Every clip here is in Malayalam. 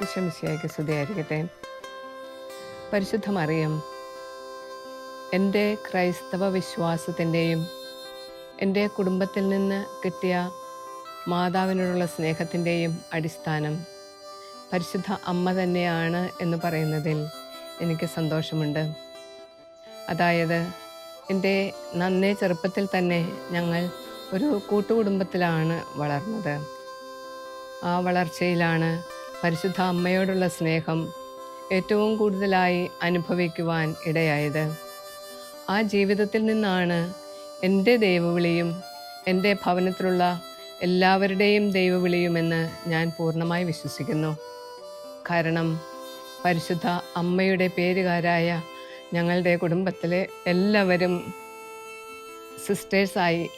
വിശ്വമിശിയായിക്ക് സ്തുതിയായിരിക്കട്ടെ പരിശുദ്ധ മറിയം എന്റെ ക്രൈസ്തവ വിശ്വാസത്തിന്റെയും എന്റെ കുടുംബത്തിൽ നിന്ന് കിട്ടിയ മാതാവിനോടുള്ള സ്നേഹത്തിന്റെയും അടിസ്ഥാനം പരിശുദ്ധ അമ്മ തന്നെയാണ് എന്ന് പറയുന്നതിൽ എനിക്ക് സന്തോഷമുണ്ട്. അതായത് എന്റെ നന്നേ ചെറുപ്പത്തിൽ തന്നെ ഞങ്ങൾ ഒരു കൂട്ടുകുടുംബത്തിലാണ് വളർന്നത്. ആ വളർച്ചയിലാണ് പരിശുദ്ധ അമ്മയോടുള്ള സ്നേഹം ഏറ്റവും കൂടുതലായി അനുഭവിക്കുവാൻ ഇടയായത്. ആ ജീവിതത്തിൽ നിന്നാണ് എന്റെ ദൈവവിളിയും എന്റെ ഭവനത്തിലുള്ള എല്ലാവരുടെയും ദൈവവിളിയുമെന്ന് ഞാൻ പൂർണമായി വിശ്വസിക്കുന്നു. കാരണം പരിശുദ്ധ അമ്മയുടെ പേരുകാരായ ഞങ്ങളുടെ കുടുംബത്തിലെ എല്ലാവരും സിസ്റ്റേഴ്സായി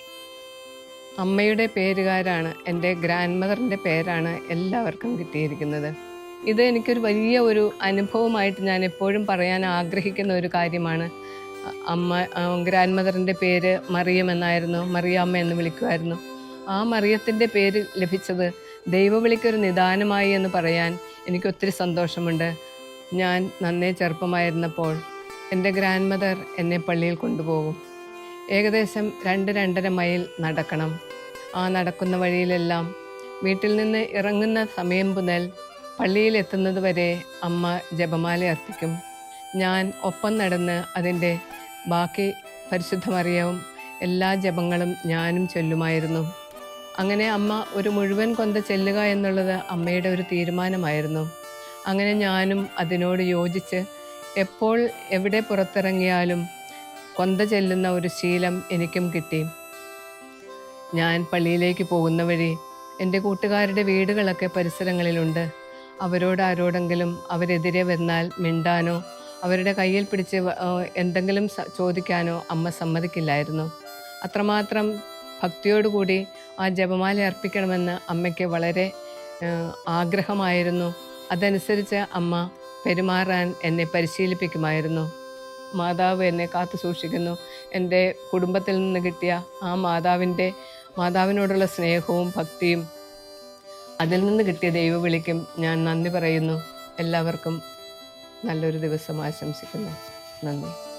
അമ്മയുടെ പേരുകാരാണ് എന്റെ ഗ്രാൻഡ് മദറിന്റെ പേരാണ് എല്ലാവർക്കും കിട്ടിയിരിക്കുന്നത്. ഇത് എനിക്കൊരു വലിയ ഒരു അനുഭവമായിട്ട് ഞാൻ എപ്പോഴും പറയാൻ ആഗ്രഹിക്കുന്ന ഒരു കാര്യമാണ്. അമ്മ ഗ്രാൻഡ് മദറിന്റെ പേര് മറിയം എന്നായിരുന്നു മറിയാമ്മ എന്ന് വിളിക്കുമായിരുന്നു. ആ മറിയത്തിന്റെ പേര് ലഭിച്ചത് ദൈവവിളിക്കൊരു നിദാനമായി എന്ന് പറയാൻ എനിക്കൊത്തിരി സന്തോഷമുണ്ട്. ഞാൻ നന്നേ ചെറുപ്പമായിരുന്നപ്പോൾ എന്റെ ഗ്രാൻഡ് മദർ എന്നെ പള്ളിയിൽ കൊണ്ടുപോകും. ഏകദേശം രണ്ട് രണ്ടര മൈൽ നടക്കണം. ആ നടക്കുന്ന വഴിയിലെല്ലാം വീട്ടിൽ നിന്ന് ഇറങ്ങുന്ന സമയം മുതൽ പള്ളിയിൽ എത്തുന്നത് വരെ അമ്മ ജപമാല അർപ്പിക്കും. ഞാൻ ഒപ്പം നടന്ന് അതിന്റെ ബാക്കി പരിശുദ്ധമറിയവും എല്ലാ ജപങ്ങളും ഞാനും ചൊല്ലുമായിരുന്നു. അങ്ങനെ അമ്മ ഒരു മുഴുവൻ കൊന്ത ചെല്ലുക എന്നുള്ളത് അമ്മയുടെ ഒരു തീരുമാനമായിരുന്നു. അങ്ങനെ ഞാനും അതിനോട് യോജിച്ച് എപ്പോൾ എവിടെ പുറത്തിറങ്ങിയാലും കൊന്ത ചെല്ലുന്ന ഒരു ശീലം എനിക്കും കിട്ടി. ഞാൻ പള്ളിയിലേക്ക് പോകുന്ന വഴി എന്റെ കൂട്ടുകാരുടെ വീടുകളൊക്കെ പരിസരങ്ങളിലുണ്ട്. അവരോട് ആരോടെങ്കിലും അവരെതിരെ വന്നാൽ മിണ്ടാനോ അവരുടെ കയ്യിൽ പിടിച്ച് എന്തെങ്കിലും ചോദിക്കാനോ അമ്മ സമ്മതിക്കില്ലായിരുന്നു. അത്രമാത്രം ഭക്തിയോടുകൂടി ആ ജപമാല അർപ്പിക്കണമെന്ന് അമ്മയ്ക്ക് വളരെ ആഗ്രഹമായിരുന്നു. അതനുസരിച്ച് അമ്മ പെരുമാറാൻ എന്നെ പരിശീലിപ്പിക്കുമായിരുന്നു. മാതാവ് എന്നെ കാത്തു സൂക്ഷിക്കുന്നു എന്റെ കുടുംബത്തിൽ നിന്ന് കിട്ടിയ ആ മാതാവിന്റെ മാതാവിനോടുള്ള സ്നേഹവും ഭക്തിയും അതിൽ നിന്ന് കിട്ടിയ ദൈവവിളിക്കും ഞാൻ നന്ദി പറയുന്നു. എല്ലാവർക്കും നല്ലൊരു ദിവസം ആശംസിക്കുന്നു. നന്ദി.